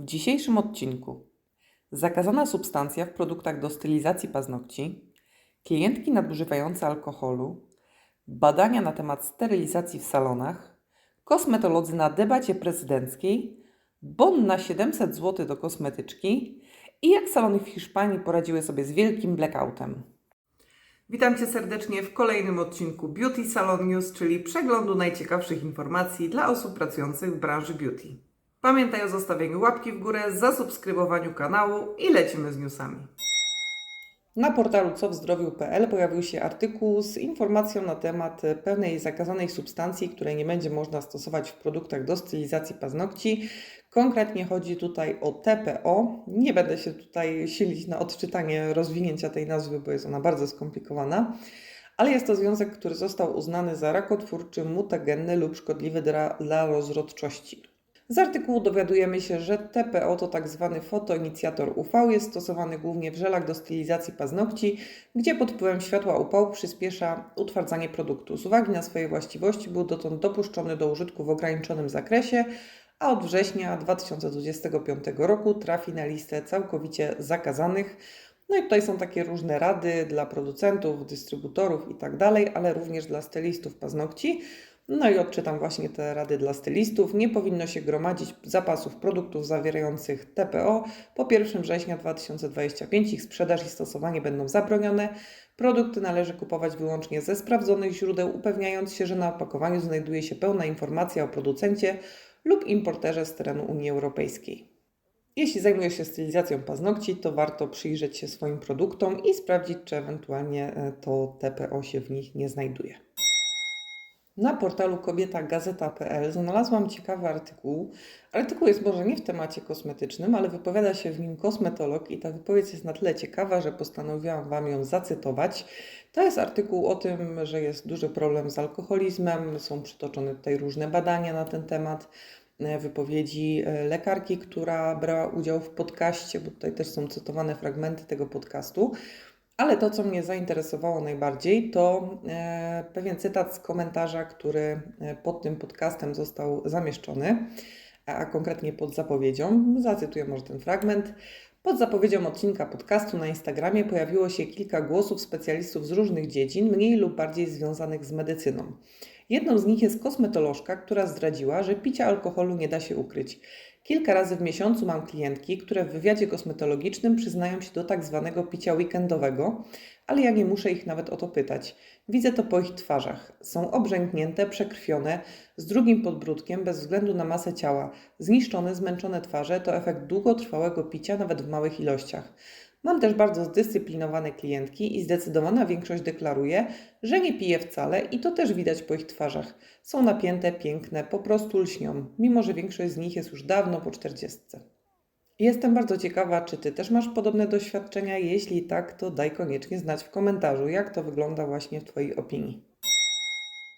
W dzisiejszym odcinku zakazana substancja w produktach do stylizacji paznokci, klientki nadużywające alkoholu, badania na temat sterylizacji w salonach, kosmetolodzy na debacie prezydenckiej, bon na 700 zł do kosmetyczki i jak salony w Hiszpanii poradziły sobie z wielkim blackoutem. Witam Cię serdecznie w kolejnym odcinku Beauty Salon News, czyli przeglądu najciekawszych informacji dla osób pracujących w branży beauty. Pamiętaj o zostawieniu łapki w górę, zasubskrybowaniu kanału i lecimy z newsami. Na portalu cowzdrowiu.pl pojawił się artykuł z informacją na temat pewnej zakazanej substancji, której nie będzie można stosować w produktach do stylizacji paznokci. Konkretnie chodzi tutaj o TPO. Nie będę się tutaj silić na odczytanie rozwinięcia tej nazwy, bo jest ona bardzo skomplikowana. Ale jest to związek, który został uznany za rakotwórczy, mutagenny lub szkodliwy dla, dla rozrodczości. Z artykułu dowiadujemy się, że TPO to tak zwany fotoinicjator UV, jest stosowany głównie w żelach do stylizacji paznokci, gdzie pod wpływem światła UV przyspiesza utwardzanie produktu. Z uwagi na swoje właściwości był dotąd dopuszczony do użytku w ograniczonym zakresie, a od września 2025 roku trafi na listę całkowicie zakazanych. No i tutaj są takie różne rady dla producentów, dystrybutorów i tak ale również dla stylistów paznokci. No i odczytam właśnie te rady dla stylistów. Nie powinno się gromadzić zapasów produktów zawierających TPO. Po 1 września 2025 ich sprzedaż i stosowanie będą zabronione. Produkty należy kupować wyłącznie ze sprawdzonych źródeł, upewniając się, że na opakowaniu znajduje się pełna informacja o producencie lub importerze z terenu Unii Europejskiej. Jeśli zajmujesz się stylizacją paznokci, to warto przyjrzeć się swoim produktom i sprawdzić, czy ewentualnie e, to TPO się w nich nie znajduje. Na portalu kobietagazeta.pl znalazłam ciekawy artykuł. Artykuł jest może nie w temacie kosmetycznym, ale wypowiada się w nim kosmetolog i ta wypowiedź jest na tyle ciekawa, że postanowiłam Wam ją zacytować. To jest artykuł o tym, że jest duży problem z alkoholizmem, są przytoczone tutaj różne badania na ten temat, e, wypowiedzi e, lekarki, która brała udział w podcaście, bo tutaj też są cytowane fragmenty tego podcastu. Ale to, co mnie zainteresowało najbardziej, to e, pewien cytat z komentarza, który e, pod tym podcastem został zamieszczony, a, a konkretnie pod zapowiedzią. Zacytuję może ten fragment. Pod zapowiedzią odcinka podcastu na Instagramie pojawiło się kilka głosów specjalistów z różnych dziedzin, mniej lub bardziej związanych z medycyną. Jedną z nich jest kosmetolożka, która zdradziła, że picia alkoholu nie da się ukryć. Kilka razy w miesiącu mam klientki, które w wywiadzie kosmetologicznym przyznają się do tak zwanego picia weekendowego, ale ja nie muszę ich nawet o to pytać. Widzę to po ich twarzach. Są obrzęknięte, przekrwione, z drugim podbródkiem bez względu na masę ciała. Zniszczone, zmęczone twarze to efekt długotrwałego picia nawet w małych ilościach. Mam też bardzo zdyscyplinowane klientki i zdecydowana większość deklaruje, że nie pije wcale i to też widać po ich twarzach. Są napięte, piękne, po prostu lśnią, mimo że większość z nich jest już dawno po czterdziestce. Jestem bardzo ciekawa, czy Ty też masz podobne doświadczenia. Jeśli tak, to daj koniecznie znać w komentarzu, jak to wygląda właśnie w Twojej opinii.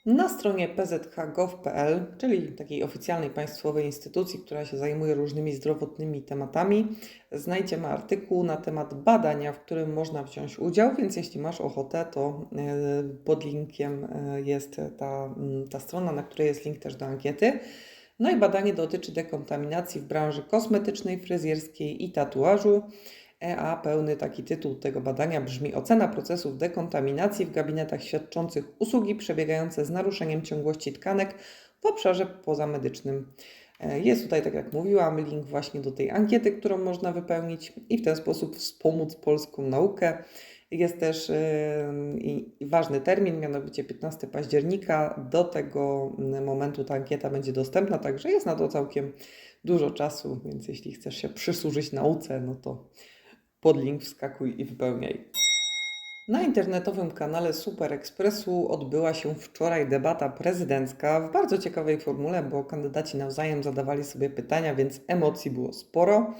Na stronie pzh.gov.pl, czyli takiej oficjalnej państwowej instytucji, która się zajmuje różnymi zdrowotnymi tematami, znajdziemy artykuł na temat badania, w którym można wziąć udział, więc jeśli masz ochotę, to e, pod linkiem e, jest ta, ta strona, na której jest link też do ankiety. No i badanie dotyczy dekontaminacji w branży kosmetycznej, fryzjerskiej i tatuażu. E, A pełny taki tytuł tego badania brzmi Ocena procesów dekontaminacji w gabinetach świadczących usługi przebiegające z naruszeniem ciągłości tkanek w obszarze pozamedycznym. E, Jest tutaj, tak jak mówiłam, link właśnie do tej ankiety, którą można wypełnić i w ten sposób wspomóc polską naukę. Jest też i ważny termin, mianowicie 15 października. Do tego momentu ta ankieta będzie dostępna, także jest na to całkiem dużo czasu, więc jeśli chcesz się przysłużyć nauce, no to pod link wskakuj i wypełniaj. Na internetowym kanale Super Expressu odbyła się wczoraj debata prezydencka w bardzo ciekawej formule, bo kandydaci nawzajem zadawali sobie pytania, więc emocji było sporo.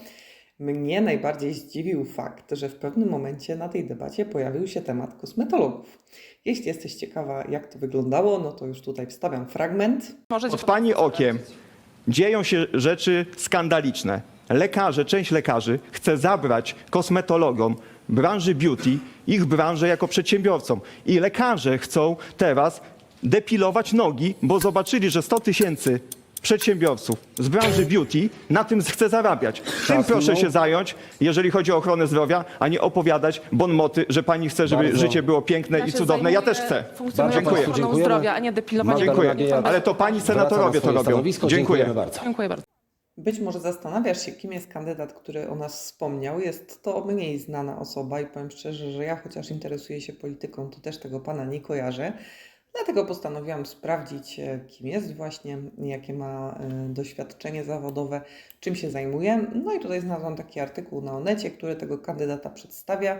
Mnie najbardziej zdziwił fakt, że w pewnym momencie na tej debacie pojawił się temat kosmetologów. Jeśli jesteś ciekawa, jak to wyglądało, no to już tutaj wstawiam fragment. Możecie Pod pani okiem dzieją się rzeczy skandaliczne. Lekarze, część lekarzy chce zabrać kosmetologom branży beauty ich branżę jako przedsiębiorcom. I lekarze chcą teraz depilować nogi, bo zobaczyli, że 100 tysięcy przedsiębiorców z branży beauty na tym chce zarabiać. Tym proszę się zająć, jeżeli chodzi o ochronę zdrowia, a nie opowiadać bon moty, że pani chce, żeby Bardzo. życie było piękne Ja i cudowne. Ja też chcę. Bardzo Dziękuję. zdrowia, a nie depilowaniu Magda Dziękuję. Ale to pani na senatorowie to swoje robią. stanowisko. Dziękuję. Bardzo. Dziękuję bardzo. Być może zastanawiasz się, kim jest kandydat, który o nas wspomniał. Jest to mniej znana osoba i powiem szczerze, że ja chociaż interesuję się polityką, to też tego pana nie kojarzę. Dlatego postanowiłam sprawdzić, e, kim jest właśnie, jakie ma e, doświadczenie zawodowe, czym się zajmuje. No i tutaj znalazłam taki artykuł na Onecie, który tego kandydata przedstawia.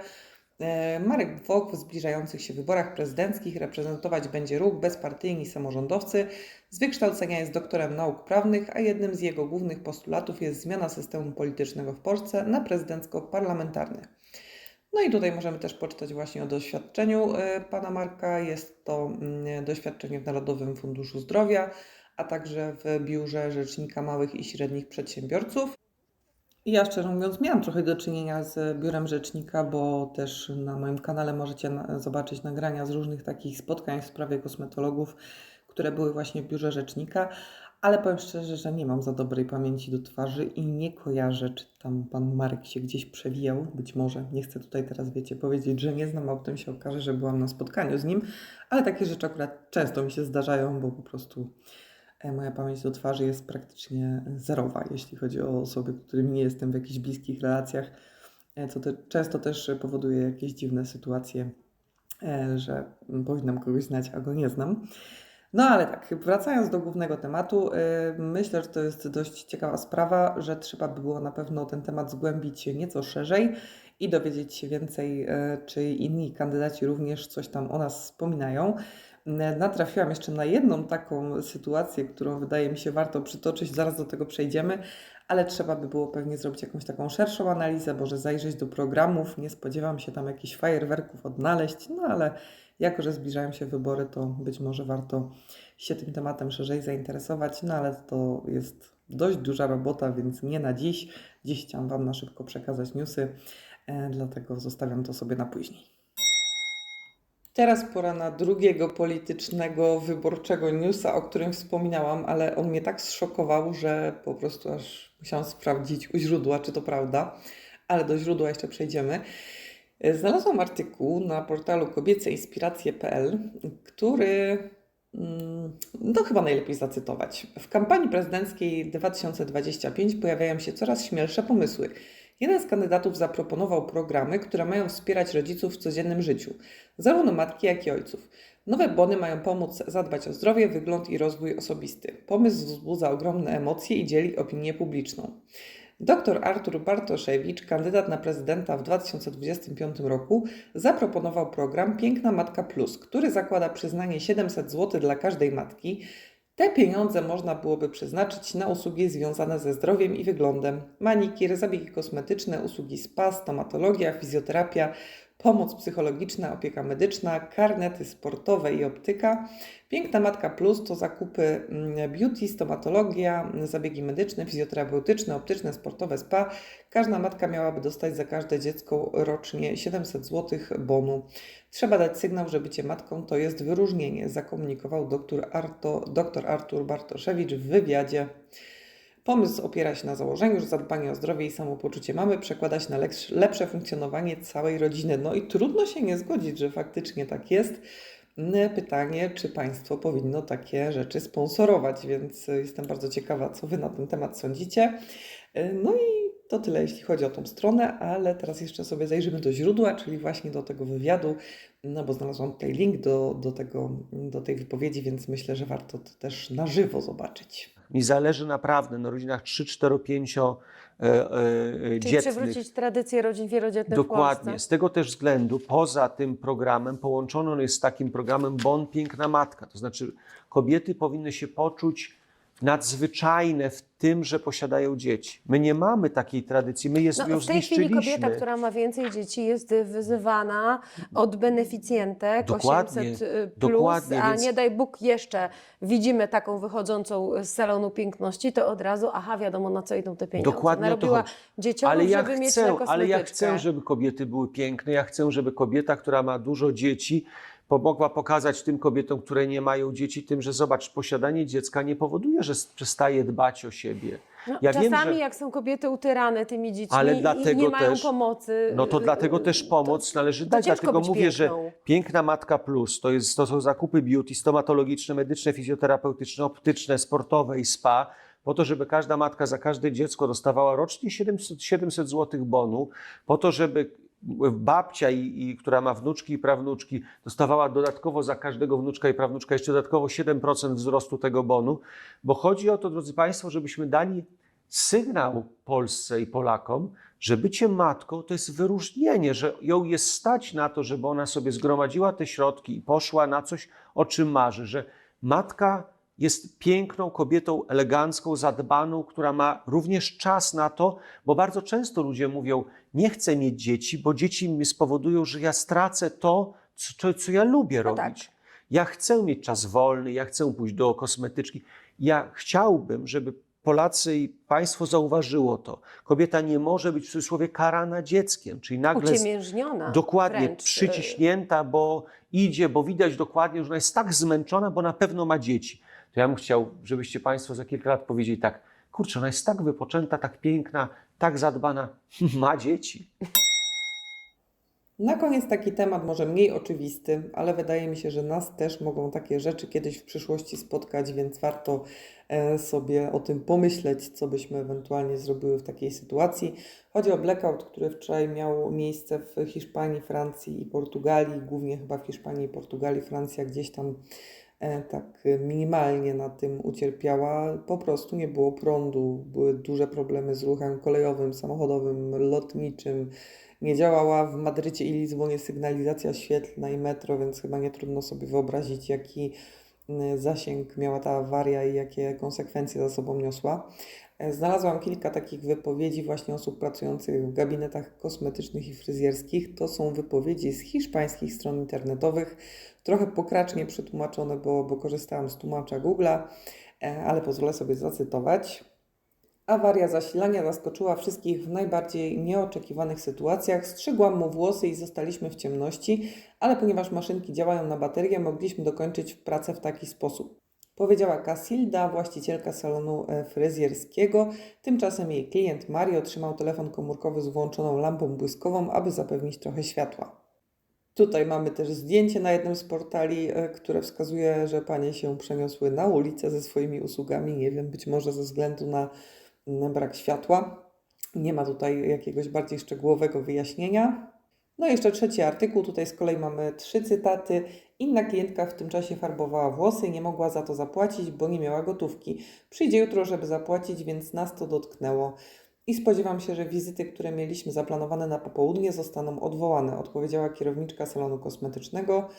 E, Marek Wok w zbliżających się wyborach prezydenckich reprezentować będzie ruch bezpartyjni samorządowcy. Z wykształcenia jest doktorem nauk prawnych, a jednym z jego głównych postulatów jest zmiana systemu politycznego w Polsce na prezydencko-parlamentarny. No i tutaj możemy też poczytać właśnie o doświadczeniu e, pana Marka. Jest to mm, doświadczenie w Narodowym Funduszu Zdrowia, a także w Biurze Rzecznika Małych i Średnich Przedsiębiorców. Ja szczerze mówiąc miałam trochę do czynienia z biurem rzecznika, bo też na moim kanale możecie zobaczyć nagrania z różnych takich spotkań w sprawie kosmetologów, które były właśnie w biurze rzecznika, ale powiem szczerze, że nie mam za dobrej pamięci do twarzy i nie kojarzę, czy tam pan Marek się gdzieś przewijał, być może. Nie chcę tutaj teraz, wiecie, powiedzieć, że nie znam, a potem się okaże, że byłam na spotkaniu z nim, ale takie rzeczy akurat często mi się zdarzają, bo po prostu Moja pamięć do twarzy jest praktycznie zerowa, jeśli chodzi o osoby, z którymi nie jestem w jakichś bliskich relacjach, e, co te, często też powoduje jakieś dziwne sytuacje, e, że powinnam kogoś znać, a go nie znam. No ale tak, wracając do głównego tematu, e, myślę, że to jest dość ciekawa sprawa, że trzeba by było na pewno ten temat zgłębić nieco szerzej i dowiedzieć się więcej, e, czy inni kandydaci również coś tam o nas wspominają. Natrafiłam jeszcze na jedną taką sytuację, którą wydaje mi się warto przytoczyć, zaraz do tego przejdziemy, ale trzeba by było pewnie zrobić jakąś taką szerszą analizę, może zajrzeć do programów, nie spodziewam się tam jakichś fajerwerków odnaleźć, no ale jako, że zbliżają się wybory, to być może warto się tym tematem szerzej zainteresować, no ale to jest dość duża robota, więc nie na dziś. Dziś chciałam Wam na szybko przekazać newsy, e, dlatego zostawiam to sobie na później. Teraz pora na drugiego politycznego, wyborczego newsa, o którym wspominałam, ale on mnie tak zszokował, że po prostu aż musiałam sprawdzić u źródła, czy to prawda, ale do źródła jeszcze przejdziemy. Znalazłam artykuł na portalu kobieceinspiracje.pl, który mm, no chyba najlepiej zacytować. W kampanii prezydenckiej 2025 pojawiają się coraz śmielsze pomysły. Jeden z kandydatów zaproponował programy, które mają wspierać rodziców w codziennym życiu, zarówno matki, jak i ojców. Nowe bony mają pomóc zadbać o zdrowie, wygląd i rozwój osobisty. Pomysł wzbudza ogromne emocje i dzieli opinię publiczną. Dr Artur Bartoszewicz, kandydat na prezydenta w 2025 roku, zaproponował program Piękna Matka Plus, który zakłada przyznanie 700 zł dla każdej matki. Te pieniądze można byłoby przeznaczyć na usługi związane ze zdrowiem i wyglądem: manikir, zabiegi kosmetyczne, usługi spa, stomatologia, fizjoterapia, pomoc psychologiczna, opieka medyczna, karnety sportowe i optyka. Piękna Matka Plus to zakupy mm, beauty, stomatologia, zabiegi medyczne, fizjoterapeutyczne, optyczne, sportowe, spa. Każda matka miałaby dostać za każde dziecko rocznie 700 zł bonu. Trzeba dać sygnał, że bycie matką to jest wyróżnienie, zakomunikował dr, Arto, dr Artur Bartoszewicz w wywiadzie. Pomysł opiera się na założeniu, że zadbanie o zdrowie i samopoczucie mamy przekłada się na lepsze, funkcjonowanie całej rodziny. No i trudno się nie zgodzić, że faktycznie tak jest. Pytanie, czy państwo powinno takie rzeczy sponsorować, więc y, jestem bardzo ciekawa, co wy na ten temat sądzicie. Y, No i to tyle, jeśli chodzi o tą stronę, ale teraz jeszcze sobie zajrzymy do źródła, czyli właśnie do tego wywiadu, no bo znalazłam tutaj link do, do, tego, do tej wypowiedzi, więc myślę, że warto to też na żywo zobaczyć. Mi zależy naprawdę na rodzinach 3, 4, 5 e, e, Czyli dzietnych. przywrócić tradycję rodzin wielodzietnych Dokładnie. Z tego też względu, poza tym programem, połączony on jest z takim programem Bon Piękna Matka. To znaczy, kobiety powinny się poczuć nadzwyczajne w tym, że posiadają dzieci. My nie mamy takiej tradycji, my je sobie No, w tej chwili kobieta, która ma więcej dzieci, jest wyzywana od beneficjentek Dokładnie, 800 plus, dokładnie, a więc- nie daj Bóg jeszcze widzimy taką wychodzącą z salonu piękności, to od razu, aha, wiadomo na co idą te pieniądze. Dokładnie o to Narobiła chodzi. dzieciom, ale ja żeby mieć chcę, na ale ja chcę, żeby kobiety były piękne. Ja chcę, żeby kobieta, która ma dużo dzieci, pomogła pokazać tym kobietom, które nie mają dzieci, tym, że zobacz, posiadanie dziecka nie powoduje, że przestaje dbać o siebie. No, Ja wiem, czasami że- jak są kobiety utyrane tymi dziećmi Ale i nie mają też- pomocy. No to y, dlatego też pomoc należy to dać. ciężko Dlatego mówię, że piękną. Piękna Matka Plus to, jest, to są zakupy beauty stomatologiczne, medyczne, fizjoterapeutyczne, optyczne, sportowe i spa, po to, żeby każda matka za każde dziecko dostawała rocznie 700, 700 zł bonu, po to, żeby babcia, i, i, która ma wnuczki i prawnuczki, dostawała dodatkowo za każdego wnuczka i prawnuczka jeszcze dodatkowo 7% wzrostu tego bonu, bo chodzi o to, drodzy Państwo, żebyśmy dali sygnał Polsce i Polakom, że bycie matką to jest wyróżnienie, że ją jest stać na to, żeby ona sobie zgromadziła te środki i poszła na coś, o czym marzy, że matka jest piękną kobietą, elegancką, zadbaną, która ma również czas na to, bo bardzo często ludzie mówią: Nie chcę mieć dzieci, bo dzieci mi spowodują, że ja stracę to, co, co ja lubię No tak. robić. Ja chcę mieć czas wolny, ja chcę pójść do kosmetyczki. Ja chciałbym, żeby Polacy i państwo zauważyło to. Kobieta nie może być w cudzysłowie karana dzieckiem, czyli nagle Uciemiężniona. dokładnie wręcz, y, przyciśnięta, bo idzie, bo widać dokładnie, że ona jest tak zmęczona, bo na pewno ma dzieci. To ja bym chciał, żebyście Państwo za kilka lat powiedzieli tak, kurczę, ona jest tak wypoczęta, tak piękna, tak zadbana, ma dzieci. Na koniec taki temat może mniej oczywisty, ale wydaje mi się, że nas też mogą takie rzeczy kiedyś w przyszłości spotkać, więc warto e, sobie o tym pomyśleć, co byśmy ewentualnie zrobiły w takiej sytuacji. Chodzi o blackout, który wczoraj miał miejsce w Hiszpanii, Francji i Portugalii, głównie chyba w Hiszpanii i Portugalii. Francja gdzieś tam tak minimalnie na tym ucierpiała. Po prostu nie było prądu, były duże problemy z ruchem kolejowym, samochodowym, lotniczym. Nie działała w Madrycie i Lizbonie sygnalizacja świetlna i metro, więc chyba nie trudno sobie wyobrazić, jaki y, zasięg miała ta awaria i jakie konsekwencje za sobą niosła. Znalazłam kilka takich wypowiedzi właśnie osób pracujących w gabinetach kosmetycznych i fryzjerskich. To są wypowiedzi z hiszpańskich stron internetowych, trochę pokracznie przetłumaczone, bo, bo korzystałam z tłumacza Google'a, e, ale pozwolę sobie zacytować. Awaria zasilania zaskoczyła wszystkich w najbardziej nieoczekiwanych sytuacjach. Strzygłam mu włosy i zostaliśmy w ciemności, ale ponieważ maszynki działają na baterię, mogliśmy dokończyć pracę w taki sposób. Powiedziała Casilda, właścicielka salonu e, fryzjerskiego. Tymczasem jej klient Mario otrzymał telefon komórkowy z włączoną lampą błyskową, aby zapewnić trochę światła. Tutaj mamy też zdjęcie na jednym z portali, e, które wskazuje, że panie się przeniosły na ulicę ze swoimi usługami. Nie wiem, być może ze względu na na brak światła. Nie ma tutaj jakiegoś bardziej szczegółowego wyjaśnienia. No i jeszcze trzeci artykuł. Tutaj z kolei mamy trzy cytaty. Inna klientka w tym czasie farbowała włosy i nie mogła za to zapłacić, bo nie miała gotówki. Przyjdzie jutro, żeby zapłacić, więc nas to dotknęło. I spodziewam się, że wizyty, które mieliśmy zaplanowane na popołudnie, zostaną odwołane, odpowiedziała kierowniczka salonu kosmetycznego.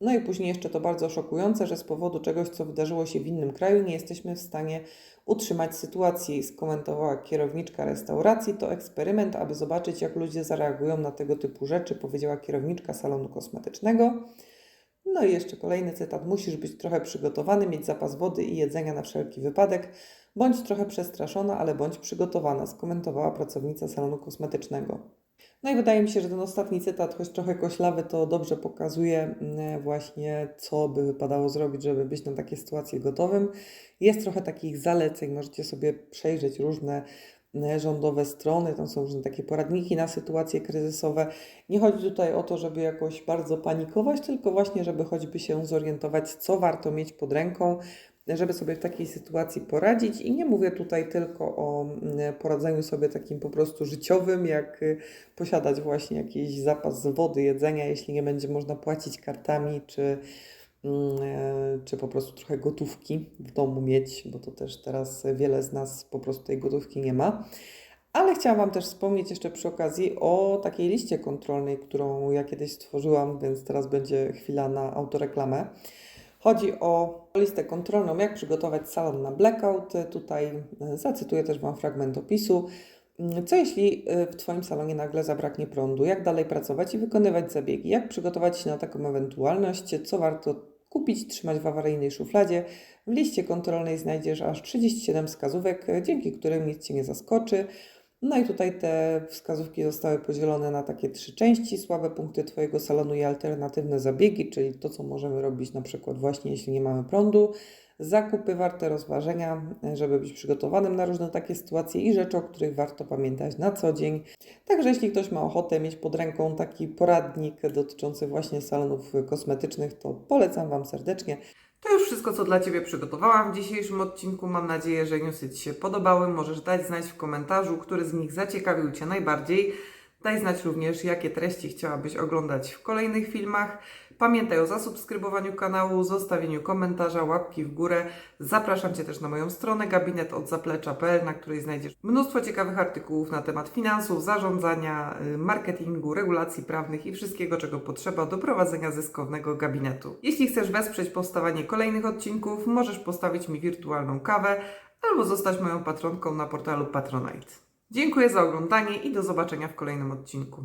No i później jeszcze to bardzo szokujące, że z powodu czegoś, co wydarzyło się w innym kraju, nie jesteśmy w stanie utrzymać sytuacji, skomentowała kierowniczka restauracji. To eksperyment, aby zobaczyć, jak ludzie zareagują na tego typu rzeczy, powiedziała kierowniczka salonu kosmetycznego. No i jeszcze kolejny cytat. Musisz być trochę przygotowany, mieć zapas wody i jedzenia na wszelki wypadek. Bądź trochę przestraszona, ale bądź przygotowana, skomentowała pracownica salonu kosmetycznego. No i wydaje mi się, że ten ostatni cytat, choć trochę koślawy, to dobrze pokazuje mm, właśnie, co by wypadało zrobić, żeby być na takie sytuacje gotowym. Jest trochę takich zaleceń, możecie sobie przejrzeć różne rządowe strony, tam są różne takie poradniki na sytuacje kryzysowe. Nie chodzi tutaj o to, żeby jakoś bardzo panikować, tylko właśnie, żeby choćby się zorientować, co warto mieć pod ręką, żeby sobie w takiej sytuacji poradzić. I nie mówię tutaj tylko o mm, poradzeniu sobie takim po prostu życiowym, jak y, posiadać właśnie jakiś zapas wody, jedzenia, jeśli nie będzie można płacić kartami, czy, e, czy po prostu trochę gotówki w domu mieć, bo to też teraz wiele z nas po prostu tej gotówki nie ma. Ale chciałam Wam też wspomnieć jeszcze przy okazji o takiej liście kontrolnej, którą ja kiedyś stworzyłam, więc teraz będzie chwila na autoreklamę. Chodzi o listę kontrolną, jak przygotować salon na blackout. Tutaj e, zacytuję też Wam fragment opisu. Mm, Co jeśli e, w Twoim salonie nagle zabraknie prądu? Jak dalej pracować i wykonywać zabiegi? Jak przygotować się na taką ewentualność? Co warto kupić, trzymać w awaryjnej szufladzie? W liście kontrolnej znajdziesz aż 37 wskazówek, e, dzięki którym nic Cię nie zaskoczy. No i tutaj te wskazówki zostały podzielone na takie trzy części: słabe punkty Twojego salonu i alternatywne zabiegi, czyli to, co możemy robić na przykład właśnie jeśli nie mamy prądu, zakupy warte rozważenia, żeby być przygotowanym na różne takie sytuacje i rzeczy, o których warto pamiętać na co dzień. Także jeśli ktoś ma ochotę mieć pod ręką taki poradnik dotyczący właśnie salonów kosmetycznych, to polecam Wam serdecznie. To już wszystko, co dla Ciebie przygotowałam w dzisiejszym odcinku. Mam nadzieję, że newsy Ci się podobały. Możesz dać znać w komentarzu, który z nich zaciekawił Cię najbardziej. Daj znać również, jakie treści chciałabyś oglądać w kolejnych filmach. Pamiętaj o zasubskrybowaniu kanału, zostawieniu komentarza, łapki w górę. Zapraszam Cię też na moją stronę gabinetodzaplecza.pl, na której znajdziesz mnóstwo ciekawych artykułów na temat finansów, zarządzania, y, marketingu, regulacji prawnych i wszystkiego, czego potrzeba do prowadzenia zyskownego gabinetu. Jeśli chcesz wesprzeć powstawanie kolejnych odcinków, możesz postawić mi wirtualną kawę albo zostać moją patronką na portalu Patronite. Dziękuję za oglądanie i do zobaczenia w kolejnym odcinku.